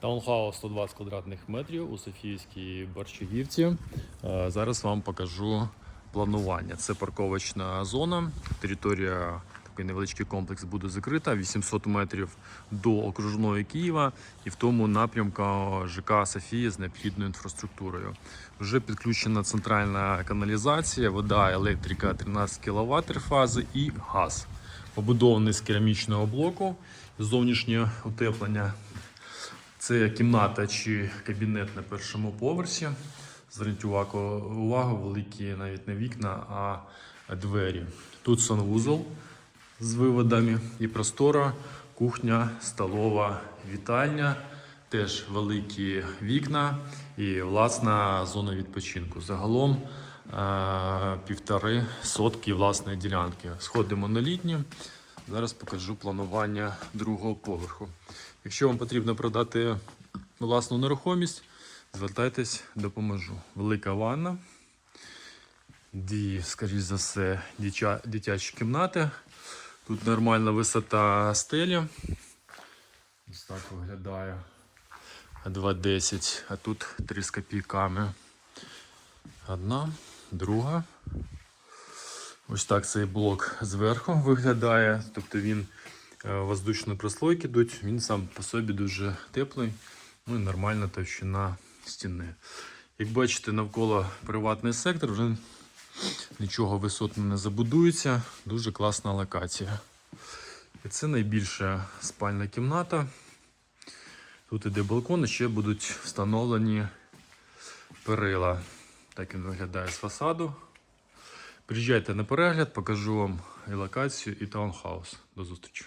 Таунхаус 120 квадратних метрів у Софіївській Борщагівці. Е, Зараз вам покажу планування. Це парковочна зона. Територія, такий невеличкий комплекс буде закрита, 800 метрів до окружної Києва і в тому напрямку ЖК Софія з необхідною інфраструктурою. Вже підключена центральна каналізація, вода, електрика 13 кВт фази і газ. Побудований з керамічного блоку, зовнішнє утеплення це кімната чи кабінет на першому поверсі. Зверніть увагу, увагу, великі навіть не вікна, а двері. Тут санвузол з виводами і простора, кухня, столова, вітальня, теж великі вікна і власна зона відпочинку. Загалом е, півтори сотки власної ділянки. Сходи монолітні. Зараз покажу планування другого поверху. Якщо вам потрібно продати власну нерухомість, звертайтесь, допоможу. Велика ванна, дві, скоріш за все, дитя- дитячі кімнати. Тут нормальна висота стелі. Ось так виглядає. 2,10, а тут 3 з копійками. Одна, друга. Ось так цей блок зверху виглядає. Тобто він е, воздушні прослойки йдуть, він сам по собі дуже теплий, ну і нормальна товщина стіни. Як бачите, навколо приватний сектор вже нічого висотно не забудується. Дуже класна локація. І це найбільша спальна кімната. Тут іде балкон, і ще будуть встановлені перила. Так він виглядає з фасаду. Приїжджайте на перегляд, покажу вам і локацію, і таунхаус. До зустрічі.